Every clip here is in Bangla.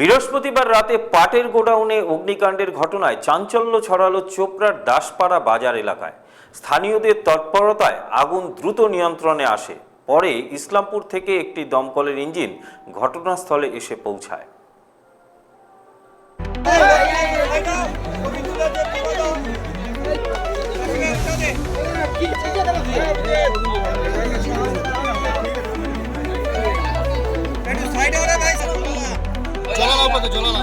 বৃহস্পতিবার রাতে পাটের গোডাউনে অগ্নিকাণ্ডের ঘটনায় চাঞ্চল্য ছড়ালো চোপড়ার দাসপাড়া বাজার এলাকায় স্থানীয়দের তৎপরতায় আগুন দ্রুত নিয়ন্ত্রণে আসে পরে ইসলামপুর থেকে একটি দমকলের ইঞ্জিন ঘটনাস্থলে এসে পৌঁছায় 我绝了。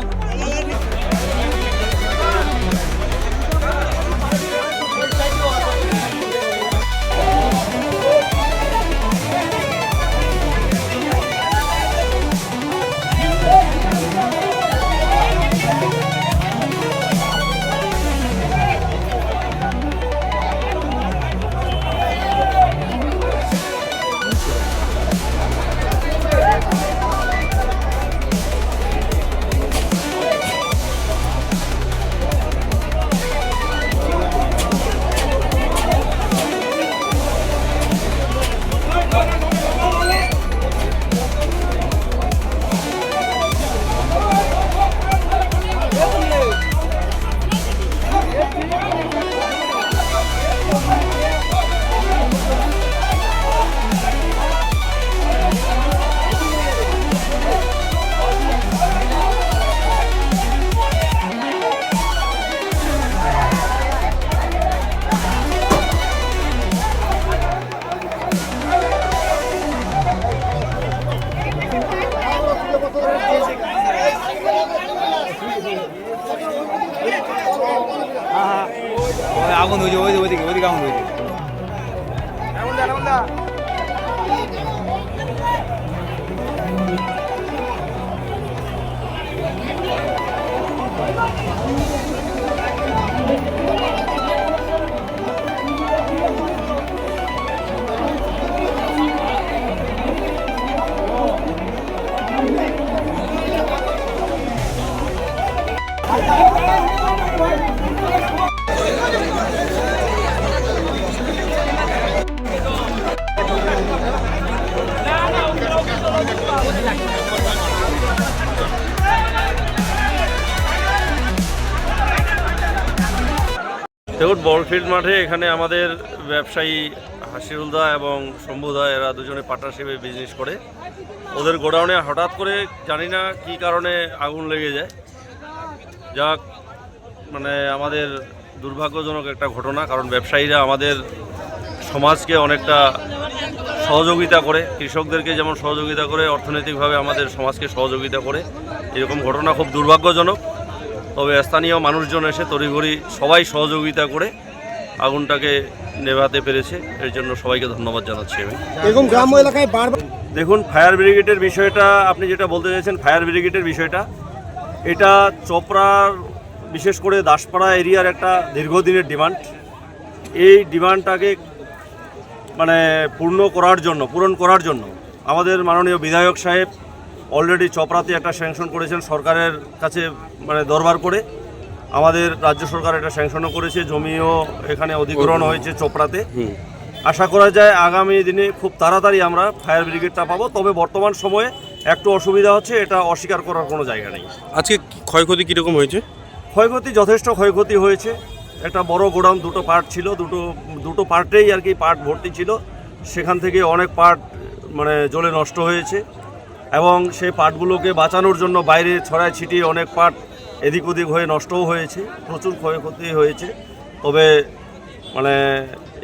감사합니다. দেখুন বলফিল্ড মাঠে এখানে আমাদের ব্যবসায়ী হাসিরুলদা এবং শম্ভুদা এরা দুজনে পার্টনারশিপে বিজনেস করে। ওদের গোডাউনে হঠাৎ করে জানি না কী কারণে আগুন লেগে যায়। যাক মানে আমাদের দুর্ভাগ্যজনক একটা ঘটনা, কারণ ব্যবসায়ীরা আমাদের সমাজকে অনেকটা সহযোগিতা করে, কৃষকদেরকে যেমন সহযোগিতা করে, অর্থনৈতিকভাবে আমাদের সমাজকে সহযোগিতা করে। এরকম ঘটনা খুব দুর্ভাগ্যজনক। তবে স্থানীয় মানুষজন এসে তড়িঘড়ি সবাই সহযোগিতা করে আগুনটাকে নেভাতে পেরেছে। এর জন্য সবাইকে ধন্যবাদ জানাচ্ছি আমি। এরকম গ্রাম্য এলাকায় বারবার দেখুন ফায়ার ব্রিগেডের বিষয়টা আপনি যেটা বলতে চাইছেন ফায়ার ব্রিগেডের বিষয়টা এটা চোপড়ার বিশেষ করে দাসপাড়া এরিয়ার একটা দীর্ঘদিনের ডিমান্ড। এই ডিমান্ডটাকে মানে পূর্ণ করার জন্য পূরণ করার জন্য আমাদের মাননীয় বিধায়ক সাহেব অলরেডি চপড়াতে একটা স্যাংশন করেছেন সরকারের কাছে মানে দরবার করে। আমাদের রাজ্য সরকার এটা স্যাংশনও করেছে জমিও এখানে অধিগ্রহণ হয়েছে চোপড়াতে। আশা করা যায় আগামী দিনে খুব তাড়াতাড়ি আমরা ফায়ার ব্রিগেডটা পাবো তবে বর্তমান সময়ে একটু অসুবিধা হচ্ছে এটা অস্বীকার করার কোনো জায়গা নেই। আজকে ক্ষয়ক্ষতি কীরকম হয়েছে? ক্ষয়ক্ষতি যথেষ্ট ক্ষয়ক্ষতি হয়েছে। একটা বড় গোডাউন দুটো পার্ট ছিল দুটো দুটো পার্টেই আর কি পার্ট ভর্তি ছিল। সেখান থেকে অনেক পার্ট মানে জলে নষ্ট হয়েছে। এবং সেই পাটগুলোকে বাঁচানোর জন্য বাইরে ছড়ায় ছিটিয়ে অনেক পাট এদিক ওদিক হয়ে নষ্টও হয়েছে প্রচুর ক্ষয়ক্ষতি হয়েছে। তবে মানে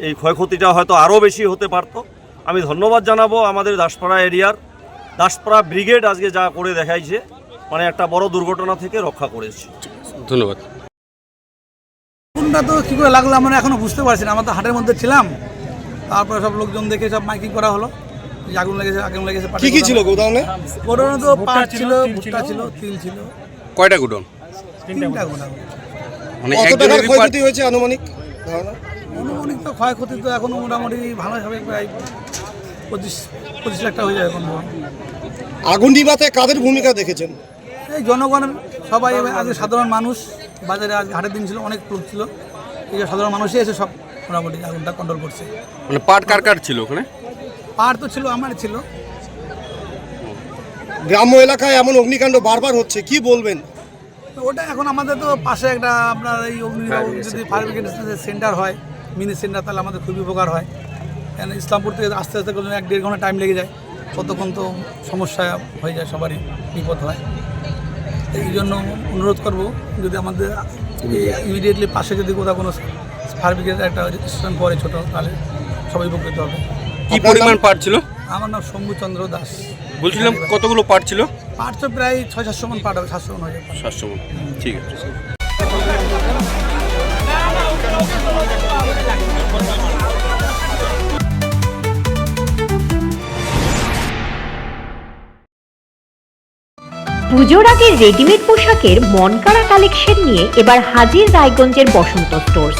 এই ক্ষয়ক্ষতিটা হয়তো আরও বেশি হতে পারতো। আমি ধন্যবাদ জানাব আমাদের দাসপাড়া এরিয়ার দাসপাড়া ব্রিগেড আজকে যা করে দেখাইছে মানে একটা বড় দুর্ঘটনা থেকে রক্ষা করেছে। ধন্যবাদ। আগুনটা তো কী করে লাগল আমরা এখনও বুঝতে পারছি না আমরা তো হাটের মধ্যে ছিলাম। তারপরে সব লোকজন দেখে সব মাইকিং করা হলো। আগুন লেগেছে আগুন লেগেছে কি কি ছিল গোদামে? গোডাউনে? তো পাট ছিল ভুট্টা ছিল। তিল ছিল। কয়টা গুডন তিনটা গোডাউন। মানে কত টাকার ক্ষয়ক্ষতি হয়েছে আনুমানিক ধারণা? অনুমানিক তো ক্ষয়ক্ষতি তো এখনও মোটামুটি ভালো হবে প্রায় পঁচিশ পঁচিশ লাখ টাকা হয়ে যাবে এখন আগুন নিভাতে কাদের ভূমিকা দেখেছেন? এই জনগণ সবাই আজকে সাধারণ মানুষ বাজারে আজ হাটের দিন ছিল অনেক লোক ছিল। এই যে সাধারণ মানুষই এসে সব মোটামুটি আগুনটা কন্ট্রোল করছে। মানে পাট কার কার ছিল ওখানে? পাহাড় তো ছিল আমার ছিল। গ্রাম্য এলাকায় এমন অগ্নিকাণ্ড বারবার হচ্ছে কি বলবেন? তো ওটা এখন আমাদের তো পাশে একটা আপনার এই অগ্নি যদি ফায়ার ব্রিগেড সেন্টার হয় মিনি সেন্টার তাহলে আমাদের খুবই উপকার হয়। কেন ইসলামপুর থেকে আস্তে আস্তে করে এক দেড় ঘণ্টা টাইম লেগে যায় ততক্ষণ তো সমস্যা হয়ে যায় সবারই বিপদ হয়। তো এই জন্য অনুরোধ করব যদি আমাদের ইমিডিয়েটলি পাশে যদি কোথাও কোনো ফায়ার ব্রিগেডের একটা স্টেশন পড়ে ছোটো তাহলে সবাই উপকৃত হবে। কি পরিমাণ পাট ছিল? আমার নাম শম্ভুচন্দ্র দাস। বলছিলাম কতগুলো পাট ছিল? পাট তো প্রায় ছয় সাতশো মন পাট হবে সাতশো মন সাতশো মণ। ঠিক আছে। পুজোর আগে রেডিমেড পোশাকের মনকাড়া কালেকশন নিয়ে এবার হাজির রায়গঞ্জের বসন্ত স্টোর্স